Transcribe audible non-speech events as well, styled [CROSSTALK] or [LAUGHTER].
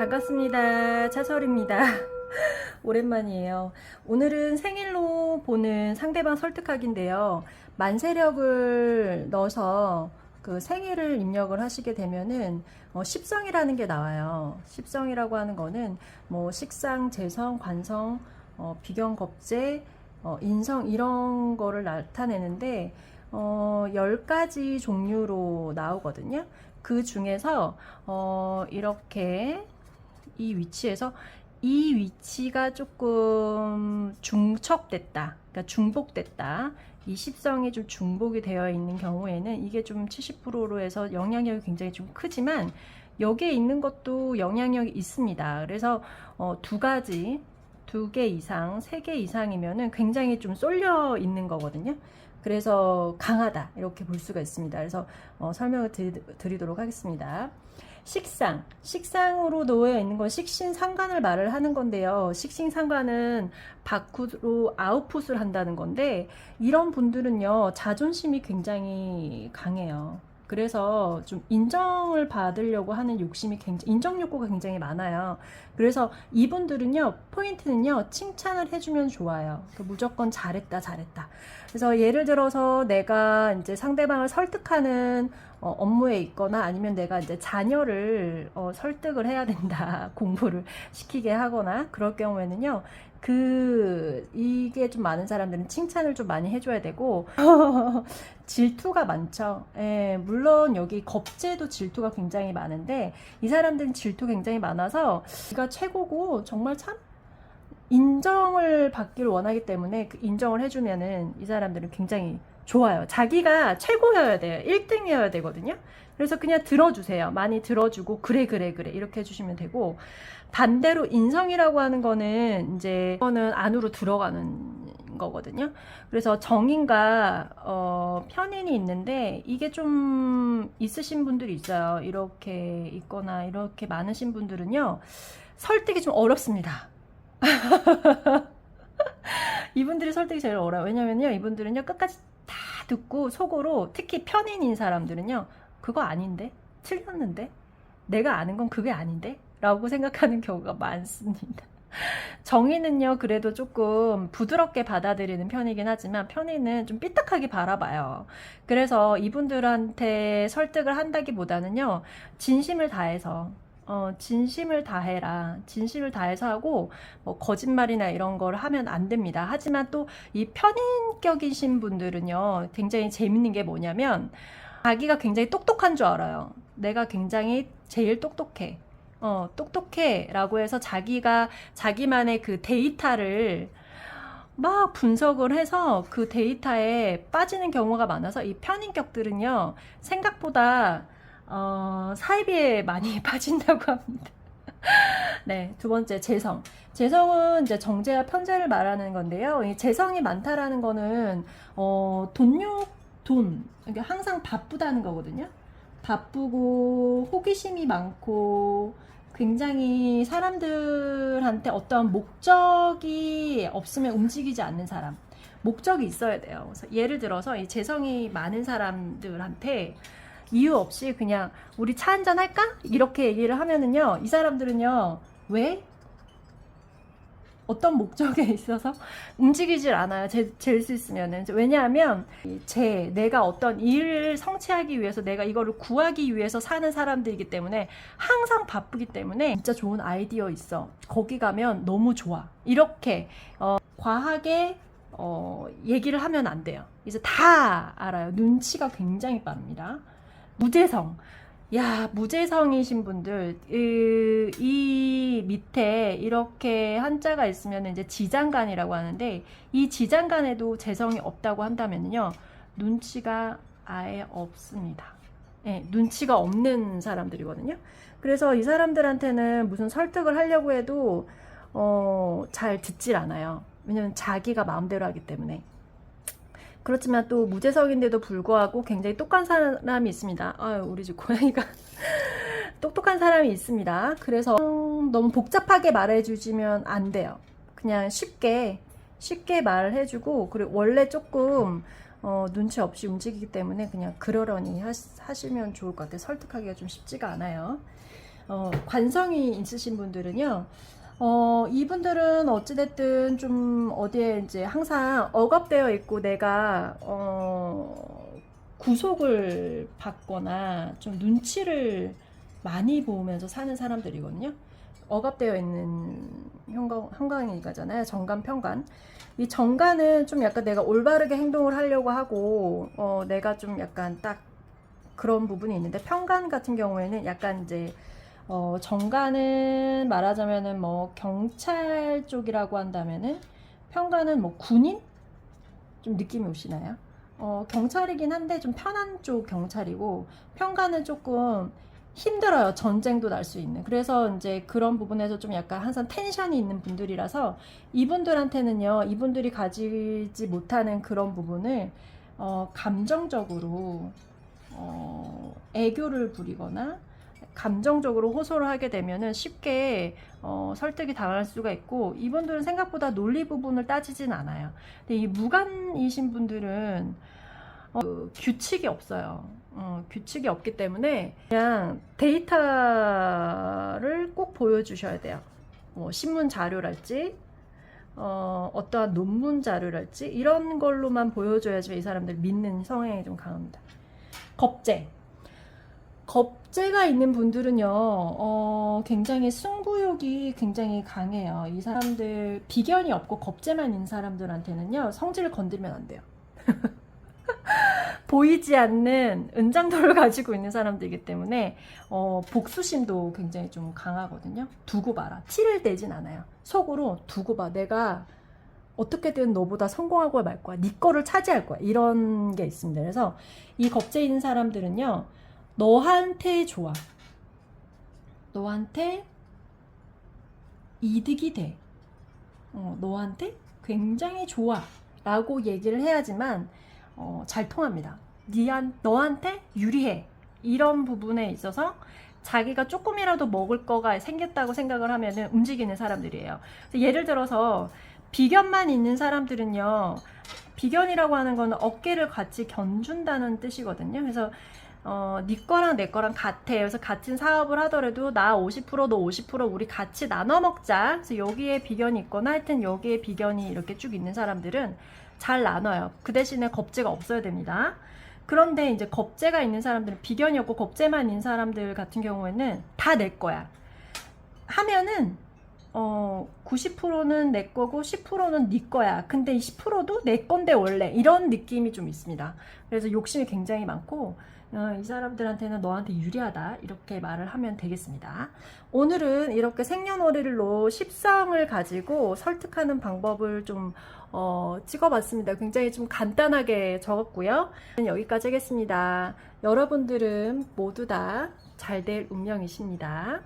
반갑습니다. 차설입니다. [LAUGHS] 오랜만이에요. 오늘은 생일로 보는 상대방 설득하기인데요. 만세력을 넣어서 그 생일을 입력을 하시게 되면은 어, 십성이라는 게 나와요. 십성이라고 하는 거는 뭐 식상, 재성, 관성, 어, 비경, 겁재, 어, 인성 이런 거를 나타내는데 어, 10가지 종류로 나오거든요. 그 중에서 어, 이렇게 이 위치에서 이 위치가 조금 중첩됐다. 그러니까 중복됐다. 이 십성이 좀 중복이 되어 있는 경우에는 이게 좀 70%로 해서 영향력이 굉장히 좀 크지만 여기에 있는 것도 영향력이 있습니다. 그래서 어, 두 가지, 두 개 이상, 세 개 이상이면은 굉장히 좀 쏠려 있는 거거든요. 그래서 강하다 이렇게 볼 수가 있습니다. 그래서 어, 설명을 드리, 드리도록 하겠습니다. 식상, 식상으로 놓여 있는 건 식신상관을 말을 하는 건데요. 식신상관은 밖으로 아웃풋을 한다는 건데 이런 분들은요 자존심이 굉장히 강해요. 그래서 좀 인정을 받으려고 하는 욕심이 굉장히 인정 욕구가 굉장히 많아요. 그래서 이분들은요 포인트는요 칭찬을 해주면 좋아요. 그 무조건 잘했다 잘했다. 그래서 예를 들어서 내가 이제 상대방을 설득하는 어, 업무에 있거나 아니면 내가 이제 자녀를 어, 설득을 해야 된다 [LAUGHS] 공부를 시키게 하거나 그럴 경우에는요 그 이게 좀 많은 사람들은 칭찬을 좀 많이 해줘야 되고 [LAUGHS] 질투가 많죠. 예, 물론 여기 겁재도 질투가 굉장히 많은데 이 사람들은 질투 굉장히 많아서 네가 최고고 정말 참 인정을 받기를 원하기 때문에 그 인정을 해주면은 이 사람들은 굉장히 좋아요. 자기가 최고여야 돼요. 1등이어야 되거든요. 그래서 그냥 들어주세요. 많이 들어주고 그래 그래 그래 이렇게 해주시면 되고 반대로 인성이라고 하는 거는 이제 이거는 안으로 들어가는 거거든요. 그래서 정인과 어, 편인이 있는데 이게 좀 있으신 분들이 있어요. 이렇게 있거나 이렇게 많으신 분들은요 설득이 좀 어렵습니다. [LAUGHS] 이분들이 설득이 제일 어려워요. 왜냐면요 이분들은요 끝까지 다 듣고 속으로 특히 편인인 사람들은요 그거 아닌데 틀렸는데 내가 아는 건 그게 아닌데 라고 생각하는 경우가 많습니다. [LAUGHS] 정의는요, 그래도 조금 부드럽게 받아들이는 편이긴 하지만 편의는 좀 삐딱하게 바라봐요. 그래서 이분들한테 설득을 한다기보다는요, 진심을 다해서, 어, 진심을 다해라. 진심을 다해서 하고, 뭐, 거짓말이나 이런 걸 하면 안 됩니다. 하지만 또 이 편인격이신 분들은요, 굉장히 재밌는 게 뭐냐면, 자기가 굉장히 똑똑한 줄 알아요. 내가 굉장히 제일 똑똑해. 어, 똑똑해. 라고 해서 자기가 자기만의 그 데이터를 막 분석을 해서 그 데이터에 빠지는 경우가 많아서 이 편인격들은요, 생각보다, 어, 사이비에 많이 [LAUGHS] 빠진다고 합니다. [LAUGHS] 네, 두 번째, 재성. 재성은 이제 정제와 편제를 말하는 건데요. 이 재성이 많다라는 거는, 어, 돈욕, 돈. 그러니까 항상 바쁘다는 거거든요. 바쁘고, 호기심이 많고, 굉장히 사람들한테 어떠한 목적이 없으면 움직이지 않는 사람. 목적이 있어야 돼요. 그래서 예를 들어서 이 재성이 많은 사람들한테 이유 없이 그냥 우리 차 한잔 할까? 이렇게 얘기를 하면은요, 이 사람들은요, 왜? 어떤 목적에 [LAUGHS] 있어서 움직이질 않아요. 제, 잴수 있으면은. 왜냐하면, 제, 내가 어떤 일을 성취하기 위해서 내가 이거를 구하기 위해서 사는 사람들이기 때문에 항상 바쁘기 때문에 진짜 좋은 아이디어 있어. 거기 가면 너무 좋아. 이렇게, 어, 과하게, 어, 얘기를 하면 안 돼요. 이제 다 알아요. 눈치가 굉장히 빠릅니다. 무재성. 야, 무재성이신 분들, 이, 이 밑에 이렇게 한자가 있으면 이제 지장간이라고 하는데, 이 지장간에도 재성이 없다고 한다면요, 눈치가 아예 없습니다. 예, 눈치가 없는 사람들이거든요. 그래서 이 사람들한테는 무슨 설득을 하려고 해도, 어, 잘 듣질 않아요. 왜냐면 자기가 마음대로 하기 때문에. 그렇지만 또 무재석인데도 불구하고 굉장히 똑똑한 사람이 있습니다. 아유, 우리 집 고양이가 [LAUGHS] 똑똑한 사람이 있습니다. 그래서 음, 너무 복잡하게 말해주시면 안 돼요. 그냥 쉽게 쉽게 말을 해주고 그리고 원래 조금 어, 눈치 없이 움직이기 때문에 그냥 그러려니 하, 시 면 좋을 것 같아요. 설득하기가 좀 쉽지가 않아요. 어, 관성이 있으신 분들은요. 어, 이분들은 어찌됐든 좀 어디에 이제 항상 억압되어 있고 내가, 어, 구속을 받거나 좀 눈치를 많이 보면서 사는 사람들이거든요. 억압되어 있는 형광, 형광이가잖아요. 정관, 평관. 이 정관은 좀 약간 내가 올바르게 행동을 하려고 하고, 어, 내가 좀 약간 딱 그런 부분이 있는데, 평관 같은 경우에는 약간 이제, 어, 정관은 말하자면은 뭐 경찰 쪽이라고 한다면은, 평관은 뭐 군인? 좀 느낌이 오시나요? 어, 경찰이긴 한데 좀 편한 쪽 경찰이고, 평관은 조금 힘들어요. 전쟁도 날 수 있는. 그래서 이제 그런 부분에서 좀 약간 항상 텐션이 있는 분들이라서 이분들한테는요, 이분들이 가지지 못하는 그런 부분을 어, 감정적으로 어, 애교를 부리거나 감정적으로 호소를 하게 되면은 쉽게 어, 설득이 당할 수가 있고 이분들은 생각보다 논리 부분을 따지진 않아요. 근데 이 무관이신 분들은 어, 그 규칙이 없어요. 어, 규칙이 없기 때문에 그냥 데이터를 꼭 보여주셔야 돼요. 뭐 신문 자료랄지 어, 어떠한 논문 자료랄지 이런 걸로만 보여줘야지 이 사람들 믿는 성향이 좀 강합니다. 겁재. 겁재가 있는 분들은요, 어, 굉장히 승부욕이 굉장히 강해요. 이 사람들, 비견이 없고 겁재만 있는 사람들한테는요, 성질을 건드리면 안 돼요. [LAUGHS] 보이지 않는 은장도를 가지고 있는 사람들이기 때문에 어, 복수심도 굉장히 좀 강하거든요. 두고 봐라. 티를 내진 않아요. 속으로 두고 봐. 내가 어떻게든 너보다 성공하고 말 거야. 네 거를 차지할 거야. 이런 게 있습니다. 그래서 이 있는 사람들은요. 너한테 좋아. 너한테 이득이 돼. 어, 너한테 굉장히 좋아. 라고 얘기를 해야지만 어, 잘 통합니다. 니한, 너한테 유리해. 이런 부분에 있어서 자기가 조금이라도 먹을 거가 생겼다고 생각을 하면은 움직이는 사람들이에요. 예를 들어서 비견만 있는 사람들은요, 비견이라고 하는 거는 어깨를 같이 견준다는 뜻이거든요. 그래서 어, 네 거랑 내 거랑 같아. 그래서 같은 사업을 하더라도 나 50%, 너 50% 우리 같이 나눠 먹자. 그래서 여기에 비견이 있거나 하여튼 여기에 비견이 이렇게 쭉 있는 사람들은 잘 나눠요. 그 대신에 겁재가 없어야 됩니다. 그런데 이제 겁재가 있는 사람들은 비견이 없고 겁재만 있는 사람들 같은 경우에는 다 내 거야. 하면은 어 90%는 내 거고 10%는 네 거야. 근데 이 10%도 내 건데 원래 이런 느낌이 좀 있습니다. 그래서 욕심이 굉장히 많고 어, 이 사람들한테는 너한테 유리하다 이렇게 말을 하면 되겠습니다. 오늘은 이렇게 생년월일로 십성을 가지고 설득하는 방법을 좀 어, 찍어봤습니다. 굉장히 좀 간단하게 적었고요. 여기까지 하겠습니다. 여러분들은 모두 다 잘 될 운명이십니다.